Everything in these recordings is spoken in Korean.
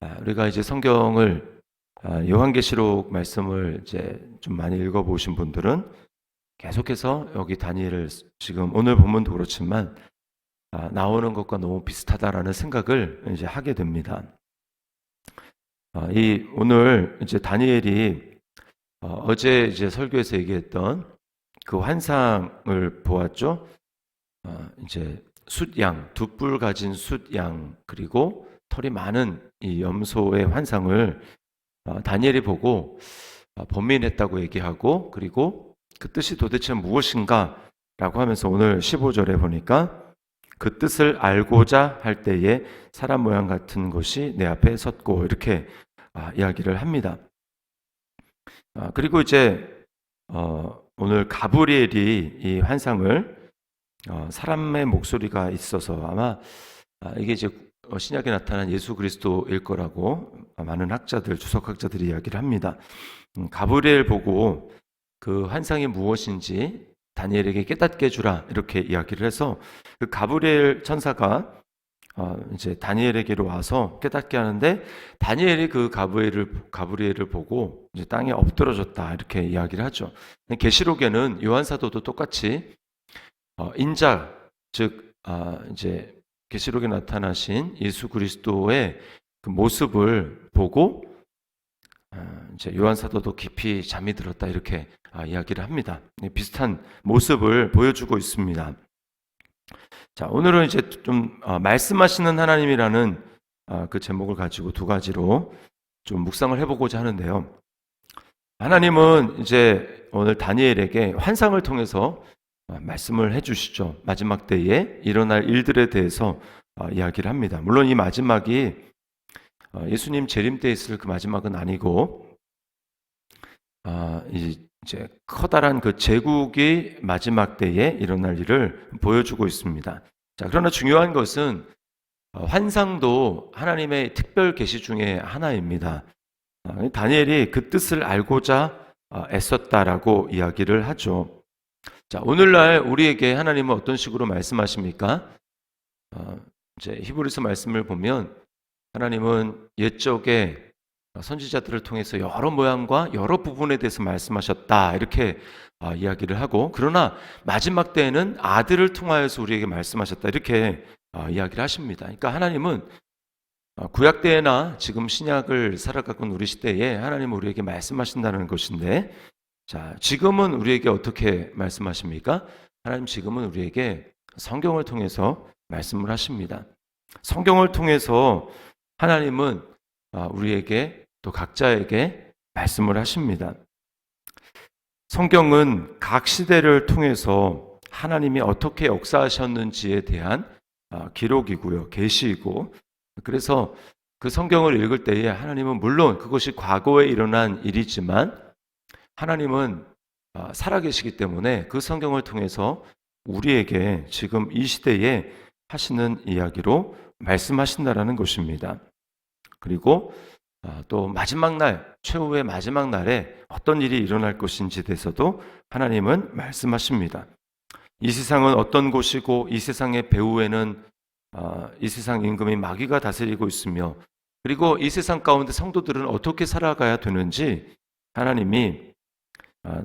아, 우리가 이제 성경을 아, 요한계시록 말씀을 이제 좀 많이 읽어보신 분들은 계속해서 여기 다니엘을 지금 오늘 본문도 그렇지만 아, 나오는 것과 너무 비슷하다라는 생각을 이제 하게 됩니다. 아, 이 오늘 이제 다니엘이 어, 제 이제 설교에서 얘기했던 그 환상을 보았죠. 아, 이제 숫양 두 뿔 가진 숫양 그리고 털이 많은 이 염소의 환상을 어, 다니엘이 보고 어, 번민했다고 얘기하고 그리고 그 뜻이 도대체 무엇인가 라고 하면서 오늘 15절에 보니까 그 뜻을 알고자 할 때에 사람 모양 같은 것이 내 앞에 섰고 이렇게 아, 이야기를 합니다. 아, 그리고 이제 어, 오늘 가브리엘이 이 환상을 어, 사람의 목소리가 있어서 아마 아, 이게 이제 어, 신약에 나타난 예수 그리스도일 거라고 많은 학자들, 주석학자들이 이야기를 합니다. 음, 가브리엘 보고 그 환상이 무엇인지 다니엘에게 깨닫게 해주라 이렇게 이야기를 해서 그 가브리엘 천사가 어, 이제 다니엘에게로 와서 깨닫게 하는데 다니엘이 그 가브리엘을 가브리엘을 보고 이제 땅에 엎드러졌다 이렇게 이야기를 하죠. 계시록에는 요한 사도도 똑같이 어, 인자 즉 아, 이제 계시록에 나타나신 예수 그리스도의 그 모습을 보고 아, 이제 요한 사도도 깊이 잠이 들었다 이렇게 아, 이야기를 합니다. 네, 비슷한 모습을 보여주고 있습니다. 자, 오늘은 이제 좀 어, 말씀하시는 하나님이라는 아, 그 제목을 가지고 두 가지로 좀 묵상을 해보고자 하는데요. 하나님은 이제 오늘 다니엘에게 환상을 통해서 어, 말씀을 해주시죠. 마지막 때에 일어날 일들에 대해서 어, 이야기를 합니다. 물론 이 마지막이 어, 예수님 재림 때 있을 그 마지막은 아니고 아, 이제 커다란 그 제국이 마지막 때에 일어날 일을 보여주고 있습니다. 자, 그러나 중요한 것은 환상도 하나님의 특별 계시 중에 하나입니다. 다니엘이 그 뜻을 알고자 애썼다라고 이야기를 하죠. 자, 오늘날 우리에게 하나님은 어떤 식으로 말씀하십니까? 어, 이제 히브리서 말씀을 보면 하나님은 옛적에 선지자들을 통해서 여러 모양과 여러 부분에 대해서 말씀하셨다 이렇게 어, 이야기를 하고 그러나 마지막 때에는 아들을 통하여서 우리에게 말씀하셨다 이렇게 어, 이야기를 하십니다. 그러니까 하나님은 어, 구약 때나 지금 신약을 살아가고 우리 시대에 하나님은 우리에게 말씀하신다는 것인데 자, 지금은 우리에게 어떻게 말씀하십니까? 하나님 지금은 우리에게 성경을 통해서 말씀을 하십니다. 성경을 통해서 하나님은 아, 우리에게 또 각자에게 말씀을 하십니다. 성경은 각 시대를 통해서 하나님이 어떻게 역사하셨는지에 대한 아, 기록이고요, 계시이고, 그래서 그 성경을 읽을 때에 하나님은 물론 그것이 과거에 일어난 일이지만 하나님은 아, 살아계시기 때문에 그 성경을 통해서 우리에게 지금 이 시대에 하시는 이야기로 말씀하신다라는 것입니다. 그리고 아, 또 마지막 날, 최후의 마지막 날에 어떤 일이 일어날 것인지 대해서도 하나님은 말씀하십니다. 이 세상은 어떤 곳이고 이 세상의 배후에는 아, 이 세상 임금이 마귀가 다스리고 있으며 그리고 이 세상 가운데 성도들은 어떻게 살아가야 되는지 하나님이 어,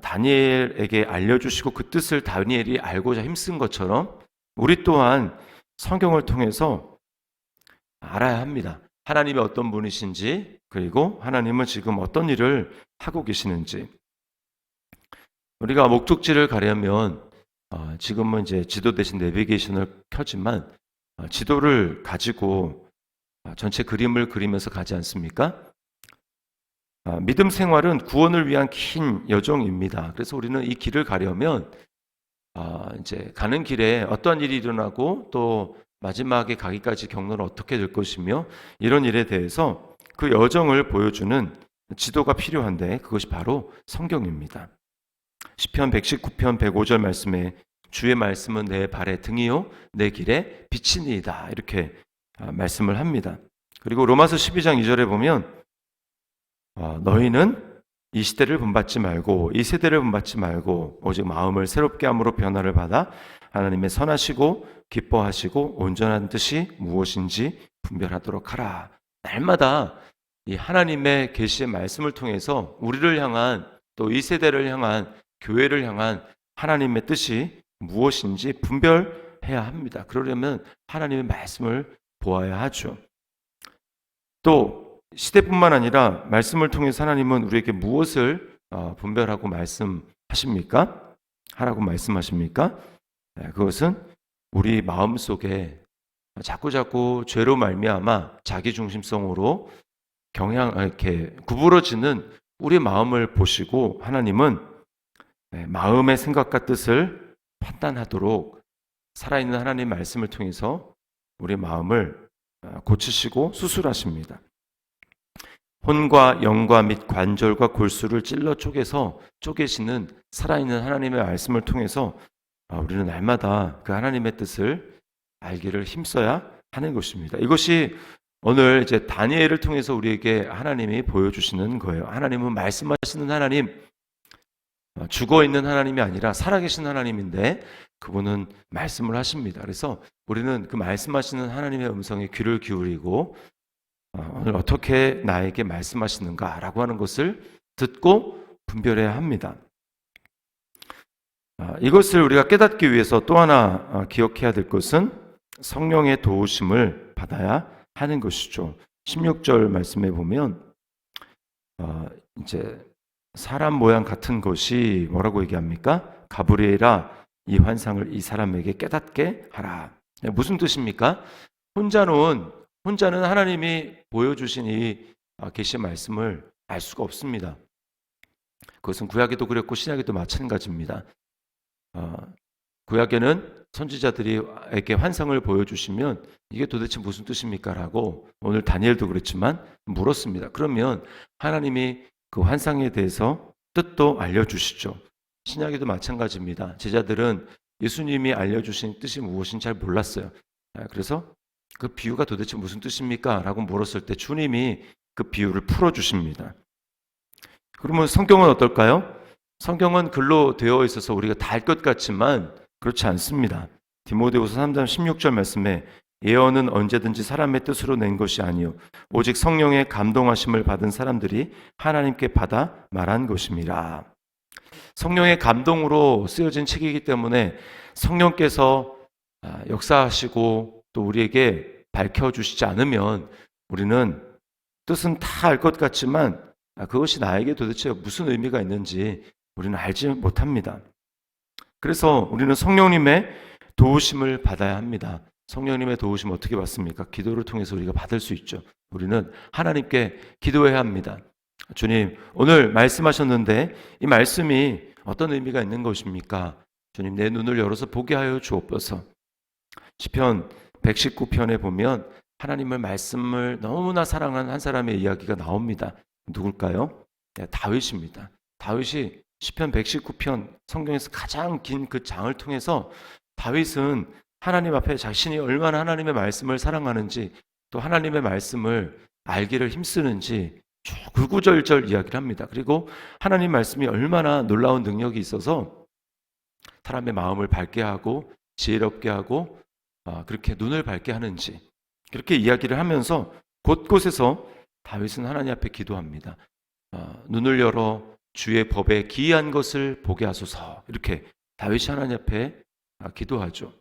다니엘에게 알려주시고 그 뜻을 다니엘이 알고자 힘쓴 것처럼 우리 또한 성경을 통해서 알아야 합니다. 하나님이 어떤 분이신지 그리고 하나님은 지금 어떤 일을 하고 계시는지 우리가 목적지를 가려면 어, 지금은 이제 지도 대신 내비게이션을 켜지만 어, 지도를 가지고 전체 그림을 그리면서 가지 않습니까? 아, 믿음 생활은 구원을 위한 긴 여정입니다. 그래서 우리는 이 길을 가려면 아, 이제 가는 길에 어떤 일이 일어나고 또 마지막에 가기까지 경로는 어떻게 될 것이며 이런 일에 대해서 그 여정을 보여주는 지도가 필요한데 그것이 바로 성경입니다. 시편 119편 105절 말씀에 주의 말씀은 내 발의 등이요 내 길에 빛이니이다 이렇게 아, 말씀을 합니다. 그리고 로마서 12장 2절에 보면 어, 너희는 이 시대를 본받지 말고 이 세대를 본받지 말고 오직 마음을 새롭게 함으로 변화를 받아 하나님의 선하시고 기뻐하시고 온전한 뜻이 무엇인지 분별하도록 하라. 날마다 이 하나님의 계시의 말씀을 통해서 우리를 향한 또 이 세대를 향한 교회를 향한 하나님의 뜻이 무엇인지 분별해야 합니다. 그러려면 하나님의 말씀을 보아야 하죠. 또 시대뿐만 아니라 말씀을 통해서 하나님은 우리에게 무엇을 어, 분별하고 말씀하십니까? 하라고 말씀하십니까? 네, 그것은 우리 마음 속에 자꾸 자꾸 죄로 말미암아 자기 중심성으로 경향 아, 이렇게 구부러지는 우리 마음을 보시고 하나님은 네, 마음의 생각과 뜻을 판단하도록 살아있는 하나님 말씀을 통해서 우리 마음을 아, 고치시고 수술하십니다. 혼과 영과 및 관절과 골수를 찔러 쪼개서 쪼개시는 살아있는 하나님의 말씀을 통해서 아, 우리는 날마다 그 하나님의 뜻을 알기를 힘써야 하는 것입니다. 이것이 오늘 이제 다니엘을 통해서 우리에게 하나님이 보여주시는 거예요. 하나님은 말씀하시는 하나님, 어, 죽어 있는 하나님이 아니라 살아계신 하나님인데 그분은 말씀을 하십니다. 그래서 우리는 그 말씀하시는 하나님의 음성에 귀를 기울이고 어, 오늘 어떻게 나에게 말씀하시는가라고 하는 것을 듣고 분별해야 합니다. 아, 이것을 우리가 깨닫기 위해서 또 하나 어, 기억해야 될 것은 성령의 도우심을 받아야 하는 것이죠. 16절 말씀에 보면 어, 이제 사람 모양 같은 것이 뭐라고 얘기합니까? 가브리엘아 이 환상을 이 사람에게 깨닫게 하라. 네, 무슨 뜻입니까? 혼자는 혼자는 하나님이 보여주신 이 아, 계시 말씀을 알 수가 없습니다. 그것은 구약에도 그랬고 신약에도 마찬가지입니다. 어, 구약에는 선지자들이에게 환상을 보여주시면 이게 도대체 무슨 뜻입니까?라고 오늘 다니엘도 그랬지만 물었습니다. 그러면 하나님이 그 환상에 대해서 뜻도 알려주시죠. 신약에도 마찬가지입니다. 제자들은 예수님이 알려주신 뜻이 무엇인지 잘 몰랐어요. 아, 그래서 그 비유가 도대체 무슨 뜻입니까? 라고 물었을 때 주님이 그 비유를 풀어주십니다. 그러면 성경은 어떨까요? 성경은 글로 되어 있어서 우리가 다 알 것 같지만 그렇지 않습니다. 디모데후서 3장 16절 말씀에 예언은 언제든지 사람의 뜻으로 낸 것이 아니요 오직 성령의 감동하심을 받은 사람들이 하나님께 받아 말한 것입니다. 성령의 감동으로 쓰여진 책이기 때문에 성령께서 아, 역사하시고 또 우리에게 밝혀 주시지 않으면 우리는 뜻은 다 알 것 같지만 아, 그것이 나에게 도대체 무슨 의미가 있는지 우리는 알지 못합니다. 그래서 우리는 성령님의 도우심을 받아야 합니다. 성령님의 도우심 어떻게 받습니까? 기도를 통해서 우리가 받을 수 있죠. 우리는 하나님께 기도해야 합니다. 주님, 오늘 말씀하셨는데 이 말씀이 어떤 의미가 있는 것입니까? 주님, 내 눈을 열어서 보게 하여 주옵소서. 시편 119편에 보면 하나님을 말씀을 너무나 사랑한 한 사람의 이야기가 나옵니다. 누굴까요? 네, 다윗입니다. 다윗이 시편 119편 성경에서 가장 긴 그 장을 통해서 다윗은 하나님 앞에 자신이 얼마나 하나님의 말씀을 사랑하는지 또 하나님의 말씀을 알기를 힘쓰는지 구구절절 이야기를 합니다. 그리고 하나님 말씀이 얼마나 놀라운 능력이 있어서 사람의 마음을 밝게 하고 지혜롭게 하고 아, 그렇게 눈을 밝게 하는지 그렇게 이야기를 하면서 곳곳에서 다윗은 하나님 앞에 기도합니다. 아, 눈을 열어 주의 법에 기이한 것을 보게 하소서 이렇게 다윗이 하나님 앞에 아, 기도하죠.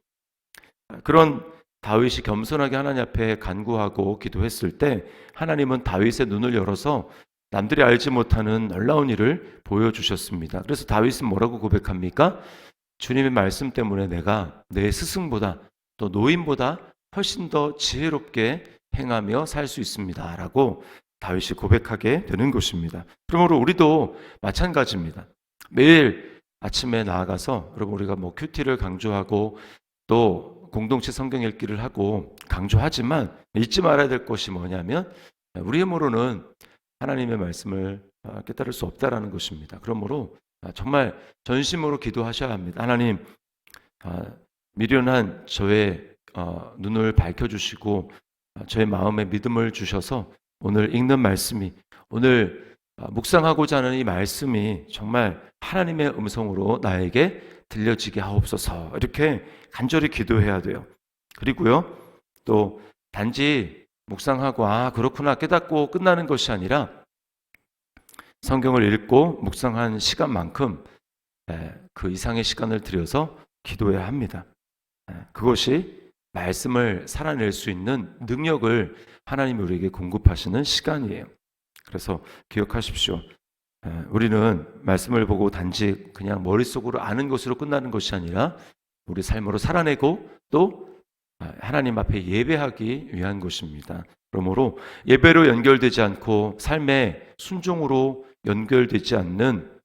그런 다윗이 겸손하게 하나님 앞에 간구하고 기도했을 때 하나님은 다윗의 눈을 열어서 남들이 알지 못하는 놀라운 일을 보여주셨습니다. 그래서 다윗은 뭐라고 고백합니까? 주님의 말씀 때문에 내가 내 스승보다 또 노인보다 훨씬 더 지혜롭게 행하며 살 수 있습니다. 라고 다윗이 고백하게 되는 것입니다. 그러므로 우리도 마찬가지입니다. 매일 아침에 나아가서 여러분 우리가 뭐 큐티를 강조하고 또 공동체 성경 읽기를 하고 강조하지만 잊지 말아야 될 것이 뭐냐면 우리 힘으로는 하나님의 말씀을 어, 깨달을 수 없다라는 것입니다. 그러므로 정말 전심으로 기도하셔야 합니다. 하나님 아, 미련한 저의 어, 눈을 밝혀주시고 아, 저의 마음에 믿음을 주셔서 오늘 읽는 말씀이 오늘 아, 묵상하고자 하는 이 말씀이 정말 하나님의 음성으로 나에게 들려지게 하옵소서 이렇게 간절히 기도해야 돼요. 그리고요 또 단지 묵상하고 아 그렇구나 깨닫고 끝나는 것이 아니라 성경을 읽고 묵상한 시간만큼 예, 그 이상의 시간을 들여서 기도해야 합니다. 예, 그것이 말씀을 살아낼 수 있는 능력을 하나님이 우리에게 공급하시는 시간이에요. 그래서 기억하십시오. 예, 우리는 말씀을 보고 단지 그냥 머릿속으로 아는 것으로 끝나는 것이 아니라 우리 삶으로 살아내고 또 아, 하나님 앞에 예배하기 위한 것입니다. 그러므로 예배로 연결되지 않고 삶의 순종으로 연결되지 않는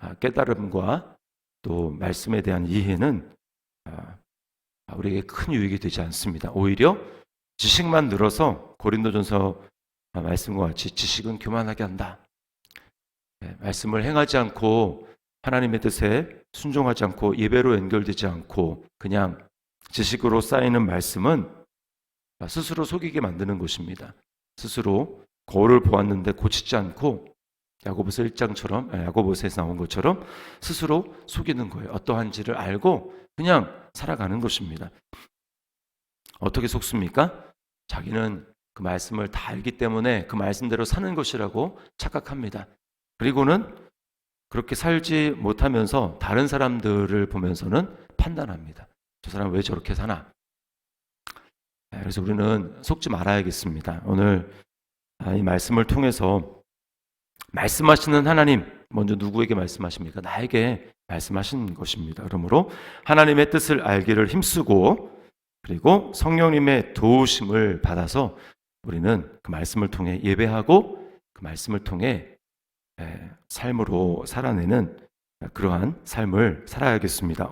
아, 깨달음과 또 말씀에 대한 이해는 아, 우리에게 큰 유익이 되지 않습니다. 오히려 지식만 늘어서 고린도전서 아, 말씀과 같이 지식은 교만하게 한다. 네, 말씀을 행하지 않고 하나님의 뜻에 순종하지 않고 예배로 연결되지 않고 그냥 지식으로 쌓이는 말씀은 스스로 속이게 만드는 것입니다. 스스로 거울을 보았는데 고치지 않고 야고보서 1장처럼 아, 야고보서에서 나온 것처럼 스스로 속이는 거예요. 어떠한지를 알고 그냥 살아가는 것입니다. 어떻게 속습니까? 자기는 그 말씀을 다 알기 때문에 그 말씀대로 사는 것이라고 착각합니다. 그리고는 그렇게 살지 못하면서 다른 사람들을 보면서는 판단합니다. 저 사람 왜 저렇게 사나? 네, 그래서 우리는 속지 말아야겠습니다. 오늘 아, 이 말씀을 통해서 말씀하시는 하나님, 먼저 누구에게 말씀하십니까? 나에게 말씀하신 것입니다. 그러므로 하나님의 뜻을 알기를 힘쓰고 그리고 성령님의 도우심을 받아서 우리는 그 말씀을 통해 예배하고 그 말씀을 통해 에, 삶으로 살아내는 그러한 삶을 살아야겠습니다.